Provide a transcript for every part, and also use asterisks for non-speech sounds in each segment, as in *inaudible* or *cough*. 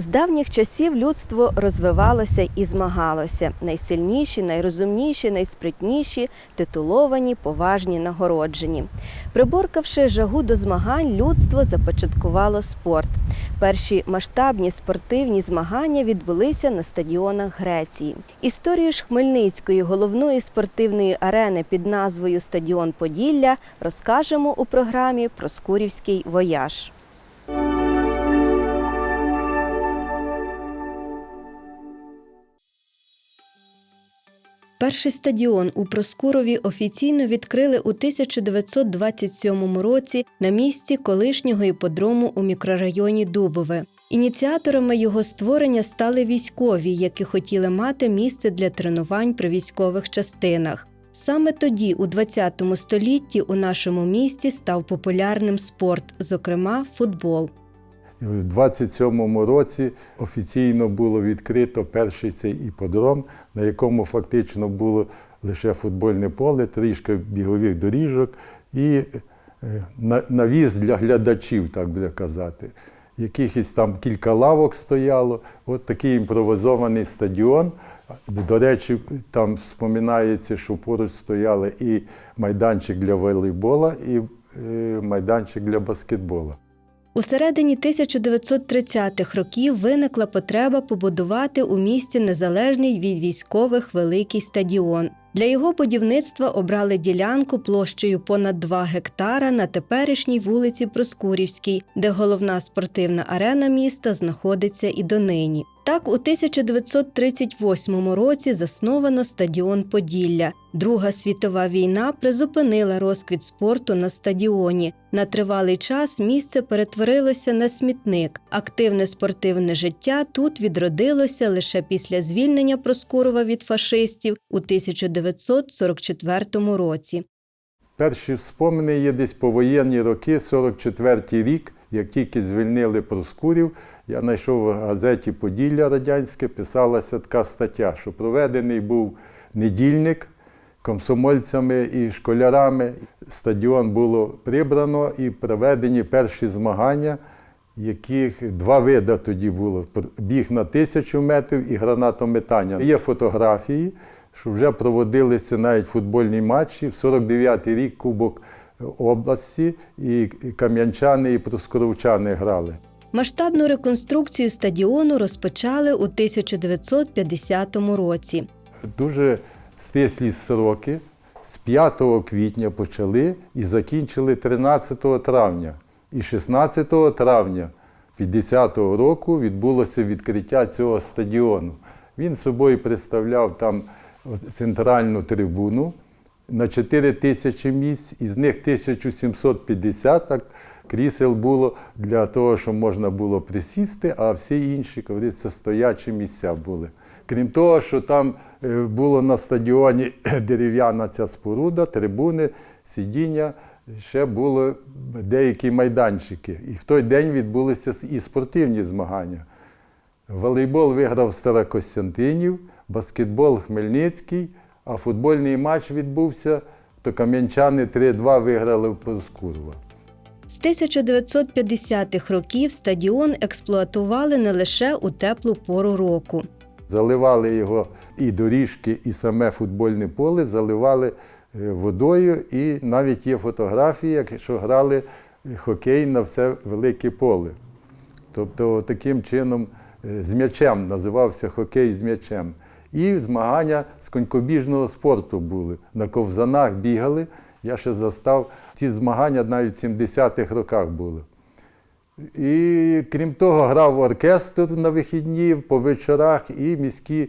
З давніх часів людство розвивалося і змагалося. Найсильніші, найрозумніші, найспритніші, титуловані, поважні, нагороджені. Приборкавши жагу до змагань, людство започаткувало спорт. Перші масштабні спортивні змагання відбулися на стадіонах Греції. Історію ж Хмельницької головної спортивної арени під назвою Стадіон Поділля розкажемо у програмі Проскурівський вояж. Перший стадіон у Проскурові офіційно відкрили у 1927 році на місці колишнього іподрому у мікрорайоні Дубове. Ініціаторами його створення стали військові, які хотіли мати місце для тренувань при військових частинах. Саме тоді, у ХХ столітті, у нашому місті став популярним спорт, зокрема футбол. В 27-му році офіційно було відкрито перший цей іподром, на якому фактично було лише футбольне поле, трішки бігових доріжок і е, на- навіс для глядачів, так буде казати. Якихось там кілька лавок стояло. От такий імпровізований стадіон. До речі, там вспоминається, що поруч стояли і майданчик для волейбола, і е, майданчик для баскетбола. У середині 1930-х років виникла потреба побудувати у місті незалежний від військових великий стадіон. Для його будівництва обрали ділянку площею понад 2 гектара на теперішній вулиці Проскурівській, де головна спортивна арена міста знаходиться і донині. Так, у 1938 році засновано стадіон Поділля. Друга світова війна призупинила розквіт спорту на стадіоні. На тривалий час місце перетворилося на смітник. Активне спортивне життя тут відродилося лише після звільнення Проскурова від фашистів у 1944 році. Перші спомини є десь повоєнні роки, 44-й рік, як тільки звільнили Проскурів, я знайшов в газеті Поділля радянське, писалася така стаття, що проведений був недільник комсомольцями і школярами. Стадіон було прибрано і проведені перші змагання, яких два види тоді було: біг на тисячу метрів і гранатометання. Є фотографії, що вже проводилися навіть футбольні матчі. В 49-й рік Кубок області, і кам'янчани, і проскоровчани грали. Масштабну реконструкцію стадіону розпочали у 1950 році. Дуже стислі сроки. З 5 квітня почали і закінчили 13 травня. І 16 травня 50-го року відбулося відкриття цього стадіону. Він собою представляв там центральну трибуну на 4 тисячі місць, із них 1750 так, крісел було для того, щоб можна було присісти, а всі інші, говориться, стоячі місця були. Крім того, що там е, було на стадіоні *clears throat* дерев'яна ця споруда, трибуни, сидіння, ще були деякі майданчики. І в той день відбулися і спортивні змагання. Волейбол виграв Старокостянтинів, баскетбол Хмельницький, а футбольний матч відбувся, то кам'янчани 3-2 виграли в Проскурова. З 1950-х років стадіон експлуатували не лише у теплу пору року. Заливали його і доріжки, і саме футбольне поле заливали е, водою, і навіть є фотографії, як- що грали хокей на все велике поле. Тобто таким чином е, з м'ячем називався хокей з м'ячем. І змагання з конькобіжного спорту були. На ковзанах бігали. Я ще застав ці змагання навіть в 70-х роках були. І крім того, грав оркестр на вихідні по вечорах, і міські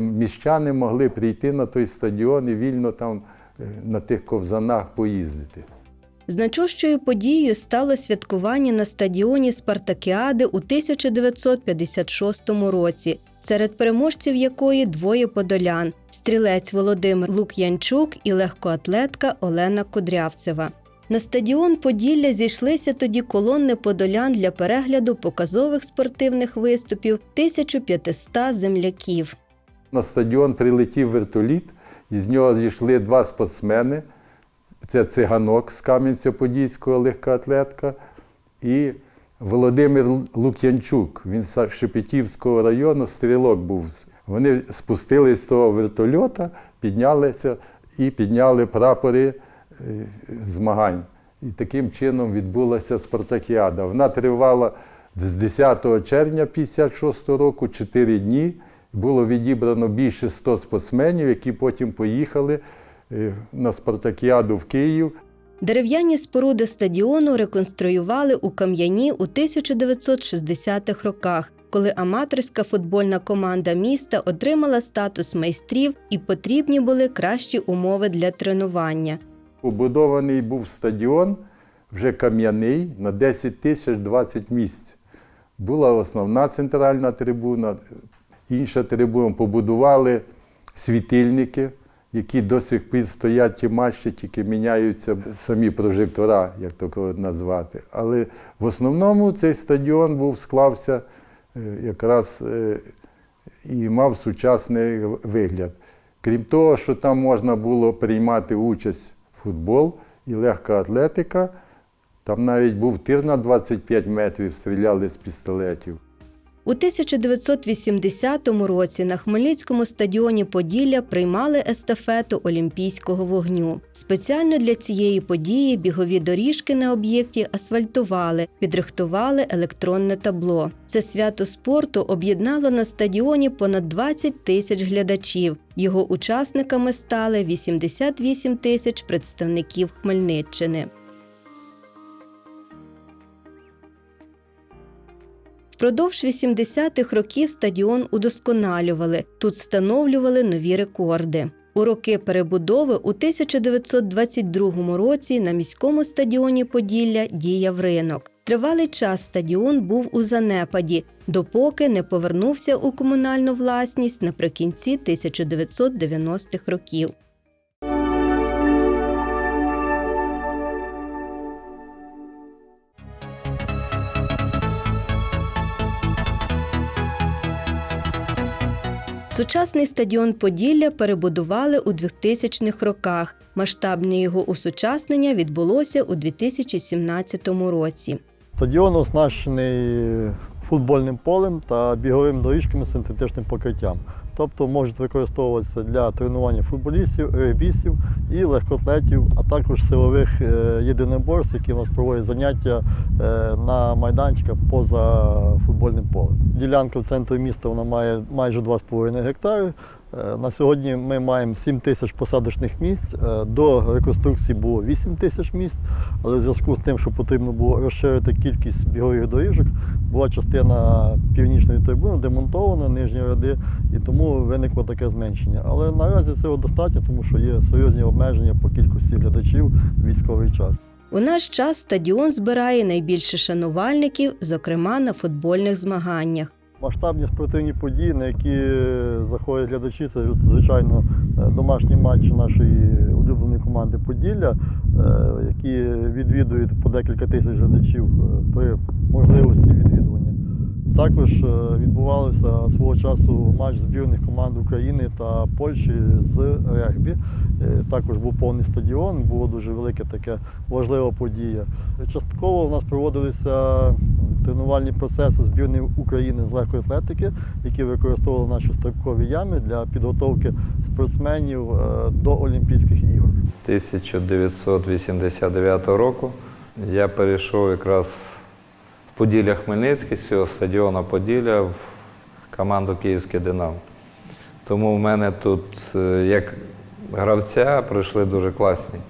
міщани могли прийти на той стадіон і вільно там е, на тих ковзанах поїздити. Значущою подією стало святкування на стадіоні Спартакіади у 1956 році, серед переможців якої двоє подолян стрілець Володимир Лук'янчук і легкоатлетка Олена Кудрявцева. На стадіон Поділля зійшлися тоді колонни подолян для перегляду показових спортивних виступів 1500 земляків. На стадіон прилетів вертоліт, і з нього зійшли два спортсмени. Це циганок з Кам'янця-Подільського легкоатлетка і Володимир Лук'янчук, він з Шепетівського району, стрілок був. Вони спустились з того вертольота, піднялися і підняли прапори е, змагань. І таким чином відбулася спартакіада. Вона тривала з 10 червня 1956 року, 4 дні. Було відібрано більше 100 спортсменів, які потім поїхали е, на спартакіаду в Київ. Дерев'яні споруди стадіону реконструювали у Кам'яні у 1960-х роках, коли аматорська футбольна команда міста отримала статус майстрів і потрібні були кращі умови для тренування. Побудований був стадіон, вже кам'яний, на 10 тисяч 20 місць. Була основна центральна трибуна, інша трибуна. Побудували світильники, які до сих пір стоять ті матчі, тільки міняються самі прожектора, як то назвати. Але в основному цей стадіон був склався якраз е, і мав сучасний вигляд. Крім того, що там можна було приймати участь в футбол і легка атлетика, там навіть був тир на 25 метрів, стріляли з пістолетів. У 1980 році на Хмельницькому стадіоні Поділля приймали естафету Олімпійського вогню. Спеціально для цієї події бігові доріжки на об'єкті асфальтували, підрихтували електронне табло. Це свято спорту об'єднало на стадіоні понад 20 тисяч глядачів. Його учасниками стали 88 тисяч представників Хмельниччини. Впродовж 80-х років стадіон удосконалювали, тут встановлювали нові рекорди. У роки перебудови у 1922 році на міському стадіоні Поділля діяв ринок. Тривалий час стадіон був у занепаді, допоки не повернувся у комунальну власність наприкінці 1990-х років. Сучасний стадіон Поділля перебудували у 2000-х роках. Масштабне його усучаснення відбулося у 2017 році. Стадіон оснащений футбольним полем та біговими доріжками з синтетичним покриттям. Тобто можуть використовуватися для тренування футболістів, регбістів і легкоатлетів, а також силових е, єдиноборств, які у нас проводять заняття е, на майданчиках поза футбольним полем. Ділянка в центрі міста вона має майже 2,5 гектари. Е, На сьогодні ми маємо 7 тисяч посадочних місць. Е, До реконструкції було 8 тисяч місць, але в зв'язку з тим, що потрібно було розширити кількість бігових доріжок, була частина північної трибуни демонтована, нижні ряди, і тому виникло таке зменшення. Але наразі цього достатньо, тому що є серйозні обмеження по кількості глядачів в військовий час. У наш час стадіон збирає найбільше шанувальників, зокрема на футбольних змаганнях. Масштабні спортивні події, на які заходять глядачі, це звичайно е, домашні матчі нашої улюбленої команди Поділля, е, які відвідують по декілька тисяч глядачів е, при можливості відвідування. Також е, відбувався свого часу матч збірних команд України та Польщі з регбі. Е, Також був повний стадіон, була дуже велика така важлива подія. Частково у нас проводилися тренувальні процеси збірної України з легкої атлетики, які використовували наші стрибкові ями для підготовки спортсменів е, до Олімпійських ігор. 1989 року я перейшов якраз в Поділля Хмельницький, з цього стадіону Поділля в команду Київське Динамо. Тому в мене тут, е, як гравця, пройшли дуже класні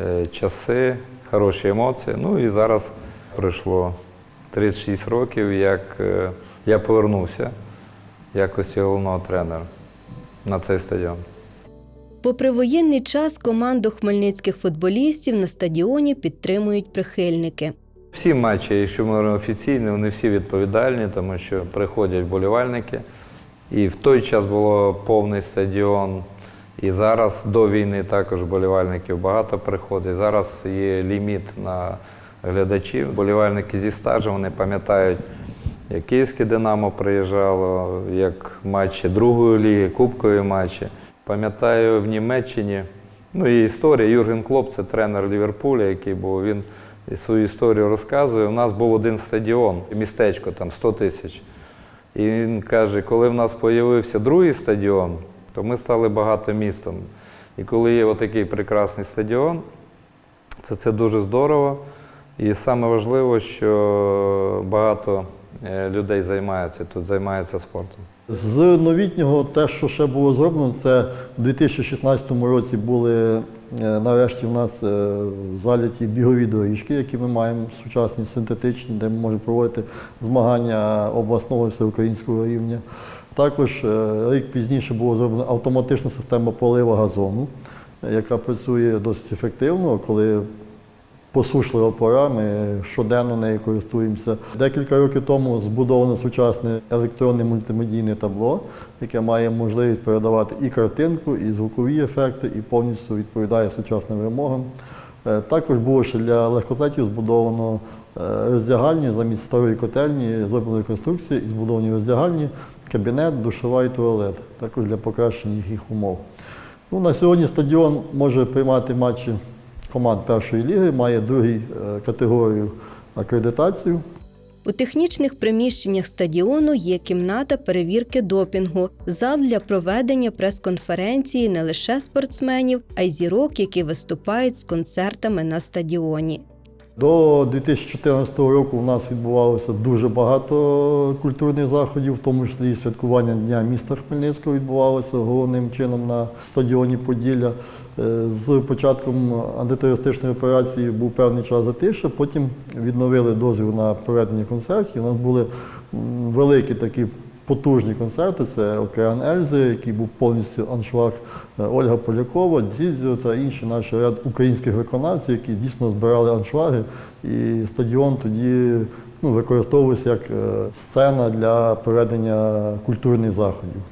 е, часи, хороші емоції. Ну і зараз пройшло 36 років, як е, я повернувся в якості головного тренера на цей стадіон. Попри воєнний час команду хмельницьких футболістів на стадіоні підтримують прихильники. Всі матчі, якщо ми говоримо офіційні, вони всі відповідальні, тому що приходять болівальники. І в той час було повний стадіон. І зараз до війни також болівальників багато приходить. Зараз є ліміт на глядачів. Болівальники зі стажем вони пам'ятають, як Київське Динамо приїжджало, як матчі другої ліги, кубкові матчі. Пам'ятаю в Німеччині. Ну і історія. Юрген Клоп, це тренер Ліверпуля, який був. Він свою історію розказує. У нас був один стадіон, містечко там 100 тисяч. І він каже, коли в нас з'явився другий стадіон, то ми стали багатим містом. І коли є отакий прекрасний стадіон, це, це дуже здорово. І саме важливо, що багато е, людей займаються тут, займаються спортом. З новітнього те, що ще було зроблено, це у 2016 році були е, нарешті в нас е, заляті бігові доріжки, які ми маємо сучасні, синтетичні, де ми можемо проводити змагання обласного всеукраїнського рівня. Також е, рік пізніше було зроблено автоматична система полива газону, яка працює досить ефективно, коли посушлива пора, ми щоденно нею користуємося. Декілька років тому збудовано сучасне електронне мультимедійне табло, яке має можливість передавати і картинку, і звукові ефекти, і повністю відповідає сучасним вимогам. Е, Також було ще для легкоатлетів збудовано е, роздягальні замість старої котельні, зроблено реконструкцію і збудовані роздягальні, кабінет, душова і туалет, також для покращення їхніх умов. Ну, на сьогодні стадіон може приймати матчі команд першої ліги, має другу категорію акредитацію. У технічних приміщеннях стадіону є кімната перевірки допінгу, зал для проведення прес-конференції не лише спортсменів, а й зірок, які виступають з концертами на стадіоні. До 2014 року у нас відбувалося дуже багато культурних заходів, в тому числі і святкування Дня міста Хмельницького відбувалося головним чином на стадіоні Поділля. Е, З початком антитерористичної операції був певний час затиша, потім відновили дозвіл на проведення концертів. У нас були великі такі потужні концерти. Це Океан Ельзи, який був повністю аншлаг е, Ольга Полякова, Дзідзьо та інші наші ряд українських виконавців, які дійсно збирали аншлаги. І стадіон тоді ну, використовувався як е, сцена для проведення культурних заходів.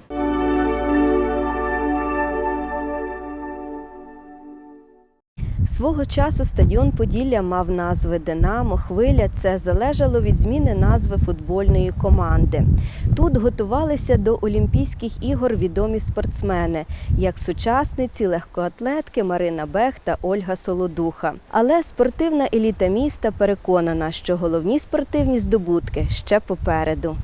Свого часу стадіон Поділля мав назви Динамо, Хвиля. Це залежало від зміни назви футбольної команди. Тут готувалися до Олімпійських ігор відомі спортсмени, як сучасниці, легкоатлетки Марина Бех та Ольга Солодуха. Але спортивна еліта міста переконана, що головні спортивні здобутки ще попереду.